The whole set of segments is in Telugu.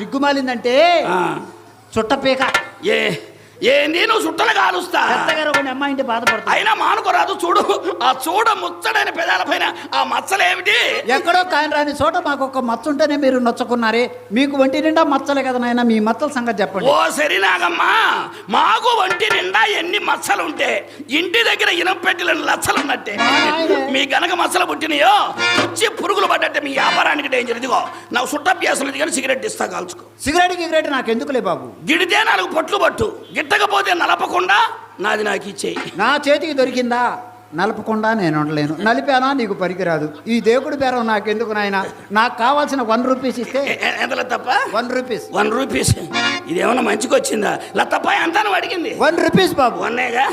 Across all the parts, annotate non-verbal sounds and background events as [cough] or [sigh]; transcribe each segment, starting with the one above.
దిగ్గుమాలిందంటే ఆ, చుట్టపీక. ఏ? ఏంది నువ్వు చుట్టలు కాలుస్తా? పెద్దగారు కొన్ని అమ్మాయి ఇంటి బాధపడుతుంది అయినా మానుకోరాదు చూడు. ఆ చూడ ముచ్చడైన పెదాల పైన ఆ మచ్చలేమిటి ఎక్కడో కాని రాని చోట మాకు ఒక మచ్చ ఉంటేనే మీరు నొచ్చుకున్నారే. మీకు ఒంటి నిండా మచ్చలే కదా నాయన మీ మచ్చల సంగతి చెప్పండి. ఓ సరినాగమ్మా మాకు వంటి నిండా ఎన్ని మచ్చలు ఉంటే ఇంటి దగ్గర ఇనం పెట్టిన లచ్చలు ఉన్నట్టే. మీ గనక మచ్చలు పుట్టినాయో వచ్చి పురుగులు పడ్డట్టే మీ వ్యాపారానికి డేంజర్ ఇదిగో నాకు సుట్టభ్యాసులు కానీ సిగరెట్ ఇస్తా కాల్చుకో. సిగరెట్ గిగరెట్ నాకు ఎందుకులే బాబు? గిడితే నాలుగు పొట్లు పట్టు. గిట్టకపోతే నలపకుండా నాది నాకు ఇచ్చేయి. నా చేతికి దొరికిందా? నలపకుండా నేను ఉండలేను. నలిపానా? నీకు పనికిరాదు. ఈ దేవుడి బేరం నాకెందుకు నాయన? నాకు కావాల్సిన వన్ రూపీస్ ఇస్తే ఎంత లతప్ప? One rupees. One rupees. ఇదేమన్నా మంచిగా వచ్చిందా? లతప్ప ఎంత అడిగింది? వన్ రూపీస్ బాబు. వన్నేగా?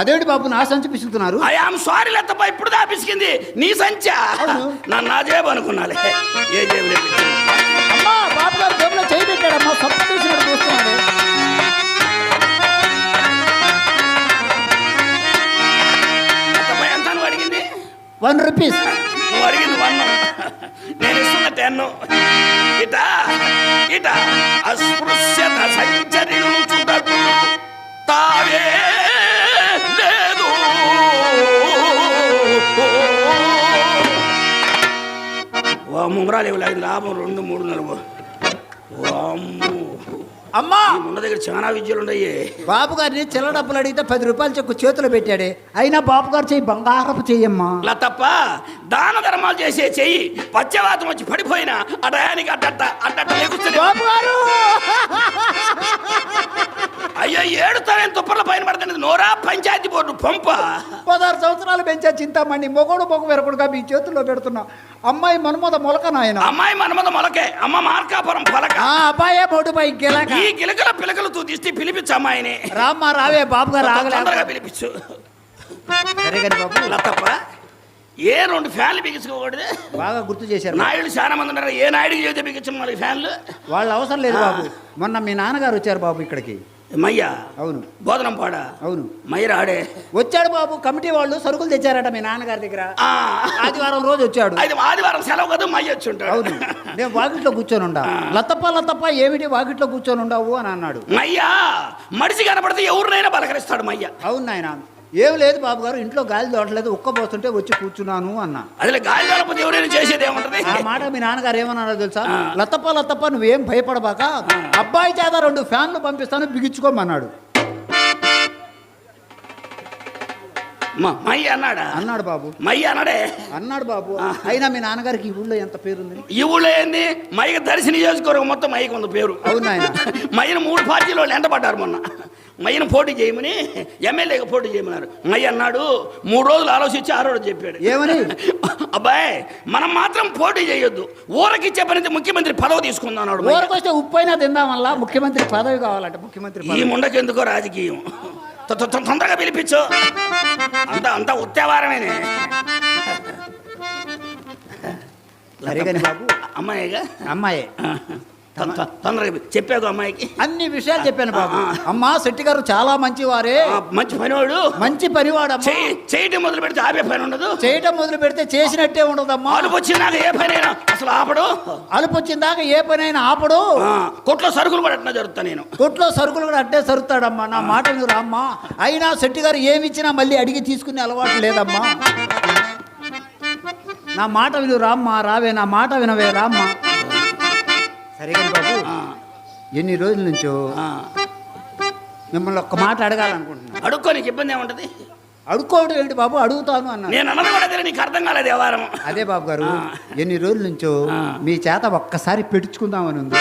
అదేంటి బాబు నా సంచి పిసుకుతున్నారు? ఐ ఆమ్ సారీ లతప్ప ఇప్పుడు దాపిసికింది నీ సంచా. నన్ను నా జేబు అనుకున్నాలే. ఏ పెట్టాను? అమ్మా బాబు గారు జేబులో చేయి పెట్టాడమ్మా సొప్ప తీసినట్టు చూస్తున్నాడు. లతప్ప ఎంత నువ్వు అడిగింది? One rupees. నువ్వు అడిగింది వన్. నేను ఇస్తున్న టెన్ ఇట ఇట. అస్పృశ్యత సంచరించుటకు తావే ఓ ముంగరాలు ఇవ్వలేదు లాభం రెండు మూడు నలుగు. అమ్మా! ముండ దగ్గర చాలా విద్యలు ఉన్నాయి బాబు గారిని చిల్ల డబ్బులు అడిగితే పది రూపాయలు చెక్కు చేతిలో పెట్టాడే. అయినా బాబు గారు చెయ్యి బంగారపు చెయ్యమ్మా ఇలా తప్ప దాన ధర్మాలు చేసే చెయ్యి పచ్చవాతం వచ్చి పడిపోయినా ఆ టయానికి అడ్డట్ట అడ్డట్ట లేకుస్తుంది బాబు గారు! అయ్యో ఏడుతావేం తుప్పర్ల పైన పడుతున్నది. నోరా పంచాయతీ బోర్డు పంప. పదహారు సంవత్సరాలు పెంచా చింతామణి మొగోడు మొగ వెరకుడుగా మీ చేతుల్లో పెడుతున్నా. అమ్మాయి మన్మద మొలక నాయన. అమ్మాయి మనమద మొలకే అమ్మ మార్కాపురం పలక. అబ్బాయే మొడుపై గిలక. ఈ గిలకల పిలకలు తూ తీస్తే పిలిపించు అమ్మాయిని. రామ్మా రావే బాబు గారు ఆగలేదు పిలిపించు. లతప్ప ఏ రెండు ఫ్యాన్లు బిగించుకోకూడదు. బాగా గుర్తు చేశారు. నాయుడు చాలా మంది ఉన్నారు. ఏ నాయుడికి చెబితే బిగించు మరి ఫ్యాన్లు? వాళ్ళు అవసరం లేదు బాబు. మొన్న మీ నాన్నగారు వచ్చారు బాబు ఇక్కడికి. మయ్య అవును. బోధనం పాడ? అవును. మయ్య రాడే వచ్చాడు బాబు కమిటీ వాళ్ళు సరుకులు తెచ్చారట మీ నాన్నగారి దగ్గర. ఆదివారం రోజు వచ్చాడు. అది ఆదివారం సెలవు కదా మయ్య వచ్చి ఉంటాడు. అవును. నేను వాకిట్లో కూర్చొని ఉండా. లతప్ప లతప్ప ఏమిటి వాకిట్లో కూర్చొని ఉండవు అని అన్నాడు. మయ్యా మడిసి కనపడితే ఎవరినైనా పలకరిస్తాడు మయ్య. అవును నాయన. ఏం లేదు బాబు గారు ఇంట్లో గాలి దోటలేదు ఉక్క పోస్తుంటే వచ్చి కూర్చున్నాను అన్నా. గాలి కాలపోతే ఎవరైనా చేసేది ఏముంటది? ఆ మాట మీ నాన్నగారు ఏమన్నారో తెలుసా? లతప్ప లతప్ప నువ్వేం భయపడబాక అబ్బాయి చేత రెండు ఫ్యాన్లు పంపిస్తాను బిగించుకోమన్నాడు. మయ్య అన్నాడా? అన్నాడు బాబు. మయ్య అన్నాడే? అన్నాడు బాబు. అయినా మీ నాన్నగారికి ఈ ఊళ్ళో ఎంత పేరుంది? ఈ ఊళ్ళో ఏంది? మయ్యకి దర్శన నియోజకవర్గం మొత్తం మయ్యకు ఉంది పేరు. అవును నాయన. మయ్యను మూడు పార్టీలు ఎండబడ్డారు మొన్న. మయ్యను పోటీ చేయమని ఎమ్మెల్యేగా పోటీ చేయమన్నారు. మయ్య అన్నాడు మూడు రోజులు ఆలోచించి ఆ రోజు చెప్పాడు. ఏమని? [laughs] అబ్బాయి మనం మాత్రం పోటీ చేయొద్దు. ఊరకిచ్చే పని ముఖ్యమంత్రి పదవి తీసుకుందాం అన్నాడు మయ్య. ఊరికొస్తే ఉప్పైనా తిందాం వల్ల ముఖ్యమంత్రి పదవి కావాలంట ముఖ్యమంత్రి ఈ పదవి ముండకి ఎందుకో రాజకీయం తొందరగా పిలిపించు. అంత అంత ఉత్తేవారమేనే. అమ్మాయిగా? అమ్మాయి. తొందరగా చెప్పావు అమ్మాయికి. అన్ని విషయాలు చెప్పాను బాబు. అమ్మా శెట్టి గారు చాలా మంచివారే. మంచి పనివాడు. మంచి పనివాడమ్మా చేయి చేయటం మొదలు పెడితే ఆపే పని ఉండదు. చేయటం మొదలు పెడితే చేసినట్టే ఉండదమ్మా. ఆలుపు వచ్చినాక ఏ పనైనా అసలు ఆపడు. అలుపు వచ్చిందాక ఏ పనైనా ఆపడు. ఆ, కొట్లో సరుకులు కూడా అట్లా జరుగుతా నేను. కొట్లో సరుకులు కూడా అట్టే సరుతాడమ్మా నా మాట నువ్వు రామ్మా అయినా శెట్టి గారు ఏమి ఇచ్చినా మళ్ళీ అడిగి తీసుకునే అలవాటు లేదమ్మా. నా మాట విను రామ్మా రావే నా మాట వినవే రామ్మా. సరే బాబు ఎన్ని రోజుల నుంచో. మిమ్మల్ని ఒక్క మాట అడగాలనుకుంటున్నాను అడుక్కో నీకు ఇబ్బంది ఏముంటది? అడుక్కోవడం ఏంటి బాబు? అడుగుతాను అన్నాను. నేను నీకు అర్థం కాలేదు వ్యవహారం. అదే బాబు గారు. ఎన్ని రోజుల నుంచో. మీ చేత ఒక్కసారి పెట్టించుకుందామని ఉంది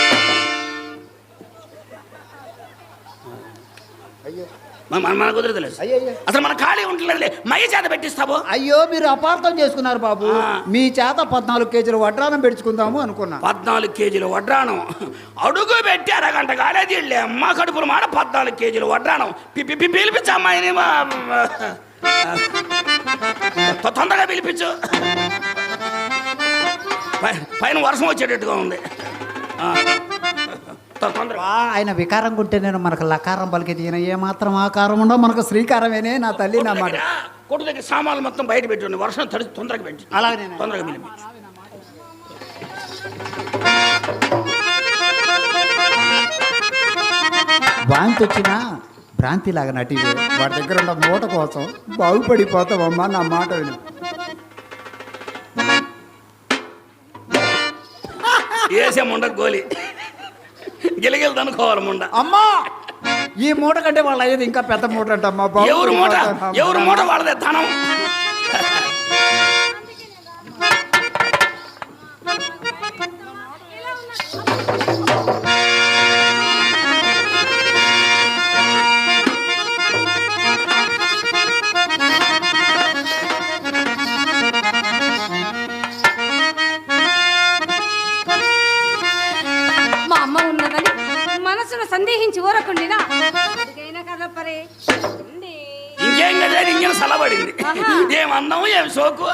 మన మన- మన కుదరదు అయ్యో అయ్యో. అసలు మన ఖాళీ ఉండలేదు మయ్య చేత పెట్టిస్తావు? అయ్యో మీరు అపార్థం చేసుకున్నారు బాబు. మీ చేత పద్నాలుగు కేజీలు వడ్రానం పెట్టుకుందాము అనుకున్నా. పద్నాలుగు కేజీలు వడ్రానం అడుగు పెట్టి అరగంట వెళ్ళి. అమ్మ కడుపులు మాట పద్నాలుగు కేజీలు వడ్రానం పి- పి- పి- పిలిపించు అమ్మాయిని. తొందరగా పిలిపించు. పైన వర్షం వచ్చేటట్టుగా ఉంది. ఆయన వికారం ఉంటే నేను మనకు లకారం పలికి ఈయన ఏ మాత్రం ఆకారం ఉండో మనకు శ్రీకారమేనే నా తల్లి నా మాట. కొట్టు దగ్గర సామాన్లు మొత్తం బయట పెట్టి వర్షం తడిచి తొందరగా పెట్టి అలాగే తొందరగా వాంతి వచ్చినా భ్రాంతిలాగా నటివే. వాడి దగ్గర ఉన్న మూట కోసం బాగుపడిపోతావమ్మా నా మాట విను. వేసే ముండ గోలి. గిలగిలది అనుకోవాలి ముండ. అమ్మా ఈ మూట కంటే వాళ్ళ అయ్యేది ఇంకా పెద్ద మూట అంటమ్మా ఎవరు మూట. ఎవరు మూట. వాళ్ళదే ధనం? ఏం అందం ఏం సోకు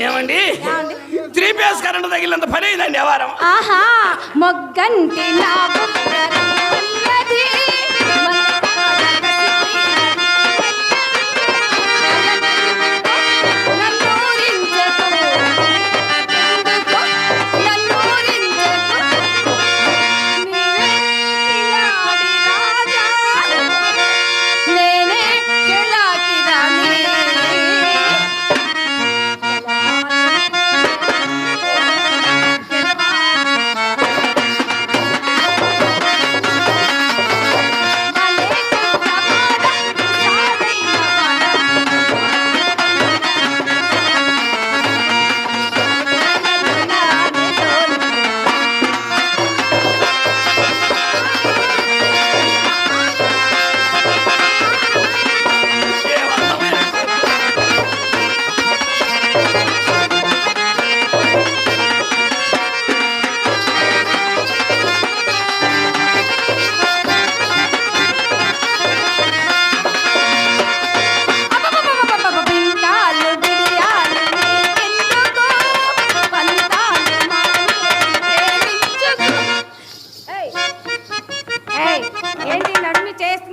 ఏమండి? త్రీ ఫేస్ కరెంట్ తగిలినంత పని అయిందండి వ్యవహారం ఆహా మొగ్గంటి నా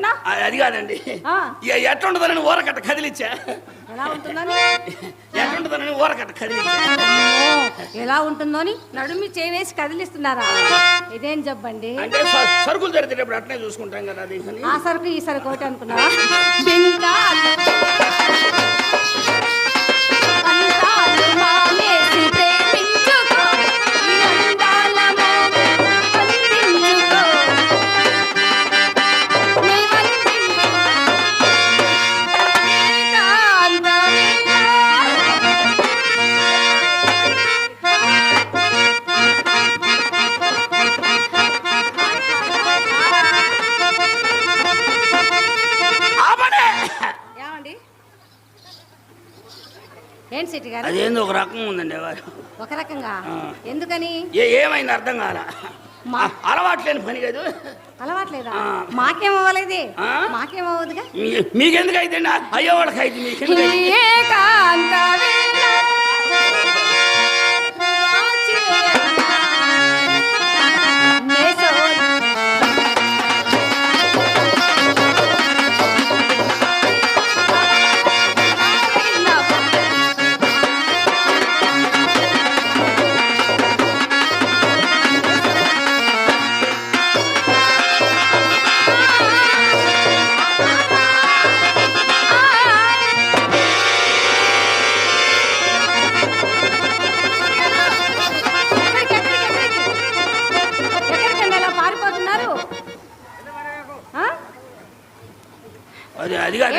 చేస్తున్నా అది కాదండి. ఎట్లుంటుందని ఊరకట్ట కదిలిచ్చా. ఎలా ఉంటుందని? ఎట్లుంటుందని ఊరకట్ట కదిలిచ్చా. అమ్మో, ఎలా ఉంటుందో అని నడుమి చేవేసి కదిలిస్తున్నారా? ఇదేం జబ్బండి? అంటే సరుకులు జరిగేటప్పుడు అట్నే చూసుకుంటాం కదా అది. ఆ సరుకు ఈ సరుకు ఒకటి అనుకున్నావా? ఒక రకం ఉందండి వ్యవహారం. ఒక రకంగా. ఎందుకని? ఏమైంది అర్థం కాల. మా- అలవాట్లేని పని కాదు. అలవాట్లేదా ఆ. మాకేమవ్వలేదే ఆ? మాకేమవ్వదుగా మీ- మీకెందుకు అయితే అయ్యో వాళ్ళకి అయితే మీకెందుకు అది అది కాదు